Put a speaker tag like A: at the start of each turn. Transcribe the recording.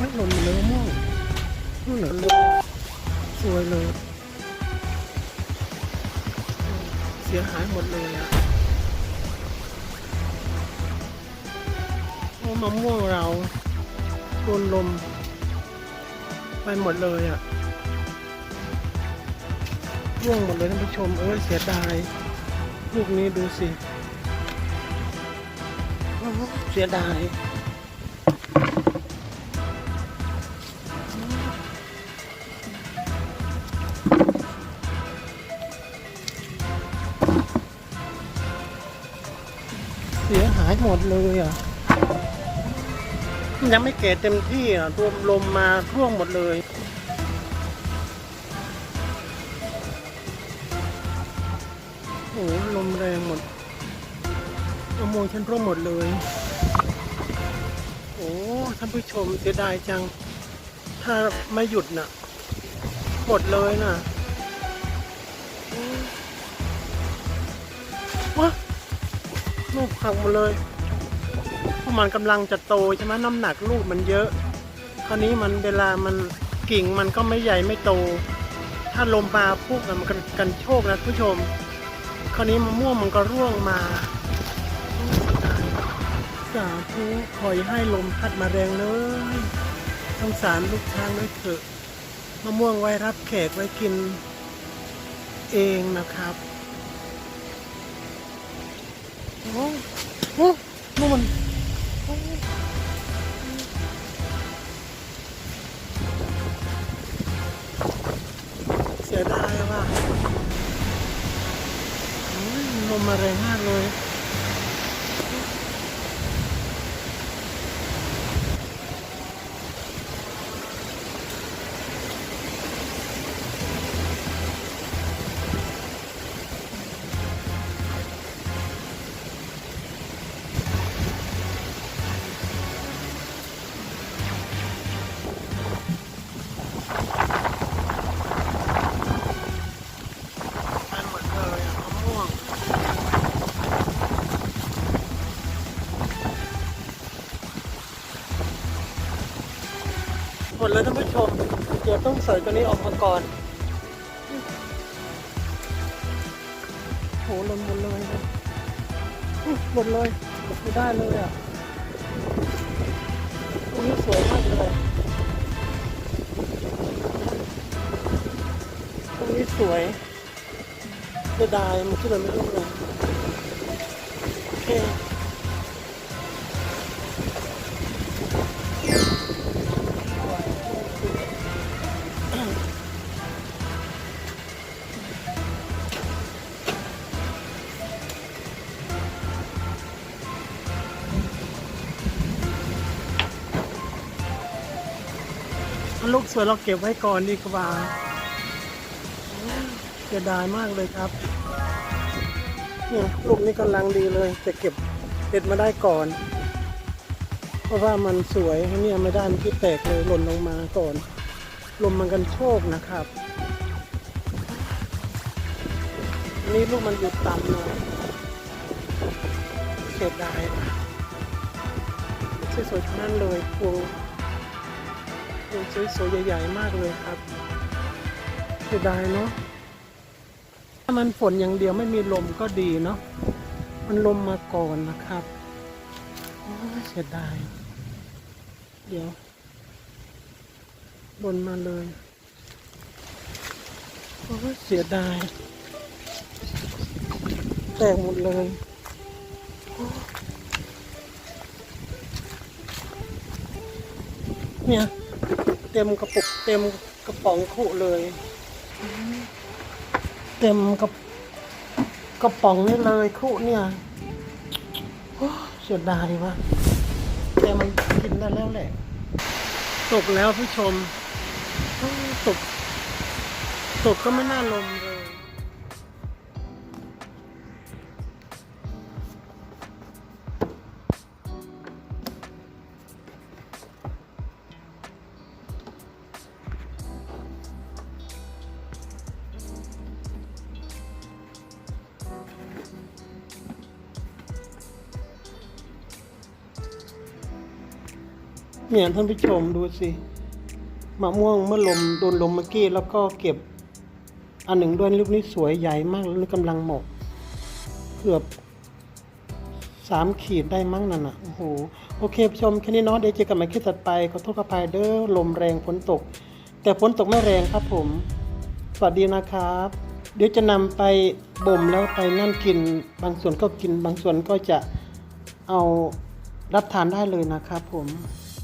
A: มัหล่นเลยมั่งนู่นเลยสวยเลย เสียหายหมดเลยอะโอ้มะม่วงเราโดนลม ไปหมดเลยอะร่วงหมดเลยท่านผู้ชม เออเสียดาย ลูกนี้ดูสิเสียดาย หมดเลยอะยังไม่แก่เต็มที่อะรวมลมมาร่วงหมดเลยโอ้ลมแรงหมดมะม่วงฉันร่วงหมดเลย โอ้ท่านผู้ชมเสียดายจัง ถ้าไม่หยุดน่ะ หมดเลยน่ะว้าลูกหักหมดเลย ราะมันกำลังจะโตใช่ไหมน้ำหนักลูกมันเยอะ คราวนี้มันเวลามันกิ่งมันก็ไม่ใหญ่ไม่โต ถ้าลมมาปุ๊บน่ะมันกันกันโชคนะผู้ชม คราวนี้มะม่วงมันก็ร่วงมา สาธุขอยให้ลมพัดมาแรงเลยสงสารลูกช้างด้วยเถอะมะม่วงไว้รับแขกไว้กินเองนะครับโอ้โหนู่นโอ้ มมาแรงมากเลย ดเลยท่านผู้ชมเดี๋ยวต้องใส่ตัวนี้ออกมาก่อนโหหล่นหมดเลยครับอุ๊ยหมดเลยไม่ได้เลยอะตรงนี้สวยมากเลยตรงนี้สวยเสียดายมันที่เราไม่รู้เลยโอเค ลูกสวยเราเก็บไว้ก่อนดีกว่าเสียดายมากเลยครับเนี่ยลูกนี้กำลังดีเลย จะเก็บเด็ดมาได้ก่อน เพราะว่ามันสวยเนี่ยไม่ได้มันที่แตกเลยหล่นลงมาก่อน ลมมันกันโชคนะครับนี่ลูกมันอยู่ต่ำเลยเสียดายว่ะสวยๆทั้งนั้นเลยพวง เป็นสวยๆใหญ่ๆมากเลยครับเสียดายเนาะถ้ามันฝนอย่างเดียวไม่มีลมก็ดีเนาะมันลมมาก่อนนะครับเสียดาย เดี๋ยวบนมาเลยโอ้เสียดาย แตกหมดเลยเนี่ย เต็มกระปุกเต็มกระป๋องขุเลยอืมเต็มกระกระป๋องนี่เลยขุเนี่ยโอ้เสียดายว่ะแต่มันกินได้แล้วแหละ ตกแล้วผู้ชมโอ้ตก ตกก็ไม่น่าลมเลย เนี่ยท่านผู้ชมดูสิมะม่วงเมื่อลมโดนลมเมื่อกี้แล้วก็เก็บ อันหนึ่งด้วยลูกนี้สวยใหญ่มากแล้วกำลังหมกเกือบสามขีดได้มั้งนั่นน่ะ โอ้โห โอเคผู้ชมแค่นี้เนาะเดี๋ยวเจอกันใหม่คลิปถัดไป ขอโทษขออภัยเด้อลมแรงฝนตก แต่ฝนตกไม่แรงครับผม สวัสดีนะครับ เดี๋ยวจะนำไปบ่มแล้วไปนั่นกิน บางส่วนก็กิน บางส่วนก็จะเอารับทานได้เลยนะครับผม